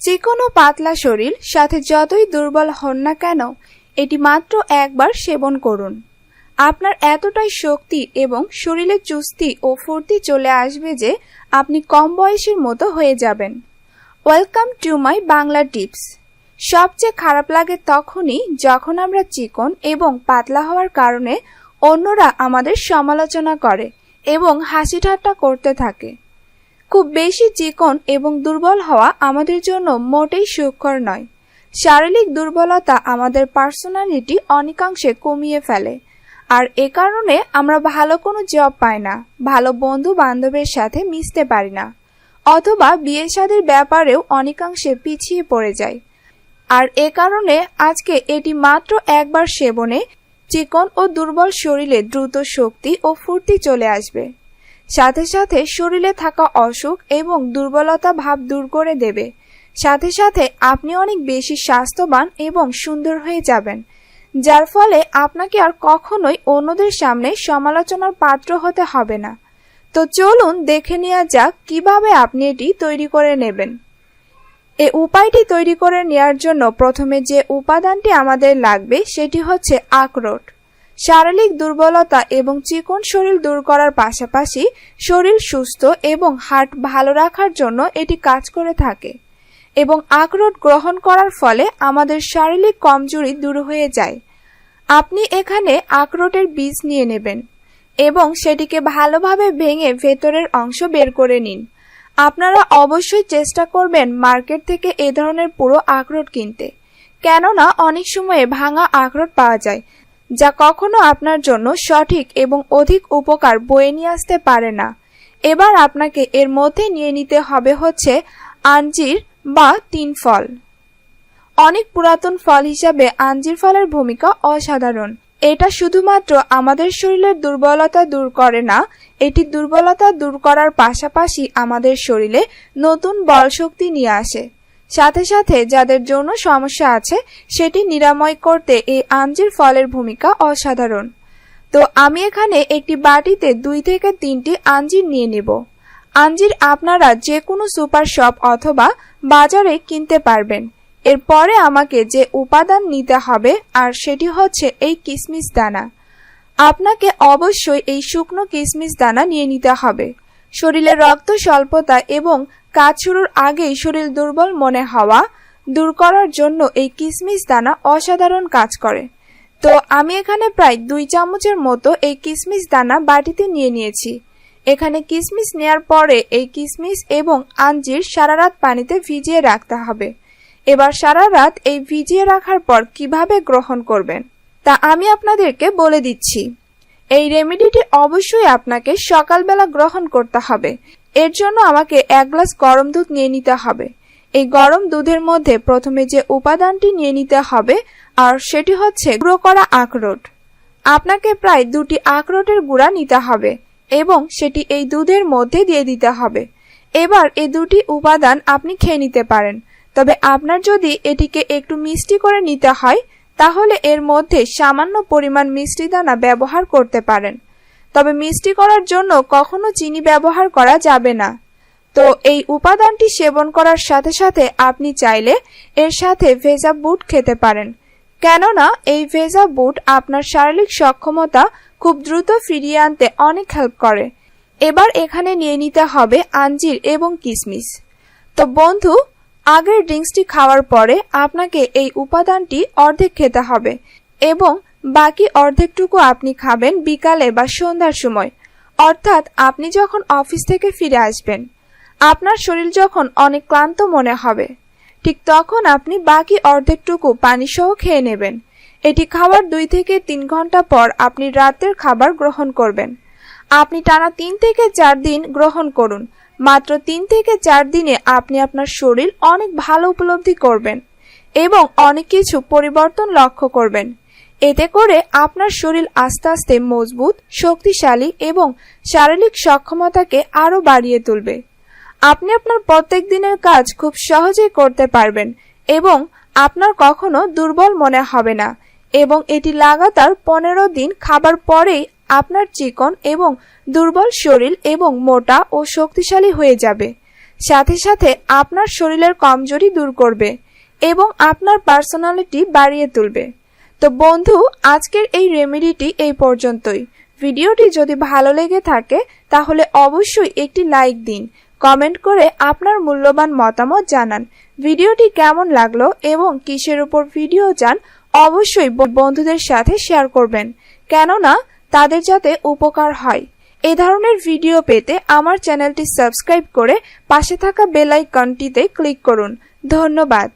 চিকন কোনো পাতলা শরীর সাথে যতই দুর্বল হন না কেন, এটি মাত্র একবার সেবন করুন। আপনার এতটাই শক্তি এবং শরীরে চুস্তি ও ফুর্তি চলে আসবে যে আপনি কম বয়সের মতো হয়ে যাবেন। Welcome to my Bangla tips. সবচেয়ে খারাপ লাগে তখনই যখন আমরা চিকন এবং পাতলা হওয়ার কারণে অন্যরা আমাদের সমালোচনা করে এবং হাসি ঠাট্টা করতে থাকে। খুব বেশি চিকন এবং দুর্বল হওয়া আমাদের জন্য মোটেই সুখকর নয়। শারীরিক দুর্বলতা আমাদের পার্সোনালিটি অনেকাংশে কমিয়ে ফেলে। আর এ কারণে আমরা ভালো কোনো জব পাই না, ভালো বন্ধু বান্ধবের সাথে মিশতে পারি না, অথবা বিয়ে শাদীর ব্যাপারেও অনেকাংশে পিছিয়ে পড়ে যায় আর এ কারণে আজকে এটি মাত্র একবার সেবনে চিকন ও দুর্বল শরীরে দ্রুত শক্তি ও ফুর্তি চলে আসবে। সাথে সাথে শরীরে থাকা অসুখ এবং দুর্বলতা ভাব দূর করে দেবে। সাথে সাথে আপনি অনেক বেশি স্বাস্থ্যবান এবং সুন্দর হয়ে যাবেন। যার ফলে আপনাকে আর কখনোই অন্যদের সামনে সমালোচনার পাত্র হতে হবে না। তো চলুন দেখে নেওয়া যাক কীভাবে আপনি এটি তৈরি করে নেবেন। এ উপায়টি তৈরি করে নেওয়ার জন্য প্রথমে যে উপাদানটি আমাদের লাগবে সেটি হচ্ছে আখরোট। শারীরিক দুর্বলতা এবং চিকন শরীর দূর করার পাশাপাশি শরীর সুস্থ এবং হার্ট ভালো রাখার জন্য এটি কাজ করে থাকে এবং আখরোট গ্রহণ করার ফলে আমাদের শারীরিক কমজোরি দূর হয়ে যায়। আপনি এখানে আখরোটের বীজ নিয়ে নেবেন এবং সেটিকে ভালোভাবে ভেঙে ভেতরের অংশ বের করে নিন। আপনারা অবশ্যই চেষ্টা করবেন মার্কেট থেকে এ ধরনের পুরো আখরোট কিনতে। কেননা অনেক সময়ে ভাঙা আখরোট পাওয়া যায় যা কখনো আপনার জন্য সঠিক এবং অধিক উপকার বয়ে নিয়ে আসতে পারে না। এবার আপনাকে এর মধ্যে নিয়ে নিতে হবে হচ্ছে আঞ্জির বা তিন ফল। অনেক পুরাতন ফল হিসাবে আঞ্জির ফলের ভূমিকা অসাধারণ। এটা শুধুমাত্র আমাদের শরীরের দুর্বলতা দূর করে না, এটি দুর্বলতা দূর করার পাশাপাশি আমাদের শরীরে নতুন বল শক্তি নিয়ে আসে। সাথে সাথে যাদের যৌন সমস্যা আছে, সেটি নিরাময় করতে এই আঞ্জির ফলের ভূমিকা অসাধারণ। তো আমি এখানে একটি বাটিতে দুই থেকে তিনটি আঞ্জির নিয়ে নেব। আঞ্জির আপনারা যে কোনো সুপার শপ অথবা বাজারে কিনতে পারবেন। এরপরে আমাকে যে উপাদান নিতে হবে, আর সেটি হচ্ছে এই কিসমিস দানা। আপনাকে অবশ্যই এই শুকনো কিসমিস দানা নিয়ে নিতে হবে। শরীরে রক্ত স্বল্পতা এবং কাজ শুরুর আগেই শরীর দুর্বল মনে হওয়া দূর করার জন্য এই কিসমিস দানা অসাধারণ কাজ করে। তো আমি এখানে প্রায় দুই চামচের মতো এই কিসমিস দানা বাটিতে নিয়ে নিয়েছি। এখানে কিসমিস নেয়ার পরে এই কিসমিস এবং আঞ্জির সারা রাত পানিতে ভিজিয়ে রাখতে হবে। এবার সারা রাত এই ভিজিয়ে রাখার পর কীভাবে গ্রহণ করবেন, তা আমি আপনাদেরকে বলে দিচ্ছি। এই রেমেডিটি অবশ্যই আপনাকে সকালবেলা গ্রহণ করতে হবে। এর জন্য আমাকে এক গ্লাস গরম দুধ নিয়ে নিতে হবে। এই গরম দুধের মধ্যে প্রথমে যে উপাদানটি নিয়ে নিতে হবে, আর সেটি হচ্ছে গুঁড়ো করা আখরোট। আপনাকে প্রায় দুটি আখরোটের গুঁড়া নিতে হবে, এবং সেটি এই দুধের মধ্যে দিয়ে দিতে হবে। এবার এই দুটি উপাদান আপনি খেয়ে নিতে পারেন, তবে আপনার যদি এটিকে একটু মিষ্টি করে নিতে হয়, তাহলে এর মধ্যে সামান্য পরিমাণ মিষ্টি দানা ব্যবহার করতে পারেন। তবে মিষ্টি করার জন্য কখনো চিনি ব্যবহার করা যাবে না। তো এই উপাদানটি সেবন করার সাথে সাথে আপনি চাইলে এর সাথে ভেজা বুট খেতে পারেন। কেননা এই ভেজা বুট আপনার শারীরিক সক্ষমতা খুব দ্রুত ফিরিয়ে আনতে অনেক হেল্প করে। এবার এখানে নিয়ে নিতে হবে আঞ্জির এবং কিসমিস। তো বন্ধু, আগের ড্রিঙ্কসটি খাওয়ার পরে আপনাকে এই উপাদানটি অর্ধেক খেতে হবে এবং বাকি অর্ধেকটুকু আপনি খাবেন বিকালে বা সন্ধ্যার সময়। অর্থাৎ আপনি যখন অফিস থেকে ফিরে আসবেন, আপনার শরীর যখন অনেক ক্লান্ত মনে হবে, ঠিক তখন আপনি বাকি অর্ধেকটুকু পানি সহ খেয়ে নেবেন। এটি খাওয়ার দুই থেকে তিন ঘণ্টা পর আপনি রাতের খাবার গ্রহণ করবেন। আপনি টানা তিন থেকে চার দিন গ্রহণ করুন। মাত্র তিন থেকে চার দিনে আপনি আপনার শরীর অনেক ভালো উপলব্ধি করবেন এবং অনেক কিছু পরিবর্তন লক্ষ্য করবেন। এতে করে আপনার শরীর আস্তে আস্তে মজবুত, শক্তিশালী এবং শারীরিক সক্ষমতাকে আরও বাড়িয়ে তুলবে। আপনি আপনার প্রত্যেক দিনের কাজ খুব সহজেই করতে পারবেন এবং আপনার কখনো দুর্বল মনে হবে না এবং এটি লাগাতার পনেরো দিন খাবার পরেই আপনার চিকন এবং দুর্বল শরীর এবং মোটা ও শক্তিশালী হয়ে যাবে। সাথে সাথে আপনার শরীরের কমজোরি দূর করবে এবং আপনার পার্সোনালিটি বাড়িয়ে তুলবে। তো বন্ধু, আজকের এই রেমেডিটি এই পর্যন্তই। ভিডিওটি যদি ভালো লেগে থাকে, তাহলে অবশ্যই একটি লাইক দিন। কমেন্ট করে আপনার মূল্যবান মতামত জানান। ভিডিওটি কেমন লাগল এবং কিসের উপর ভিডিও চান, অবশ্যই বন্ধুদের সাথে শেয়ার করবেন। কেননা, তাদের যাতে উপকার হয়। এ ধরনের ভিডিও পেতে আমার চ্যানেলটি সাবস্ক্রাইব করে পাশে থাকা বেল আইকনটিতে ক্লিক করুন। ধন্যবাদ।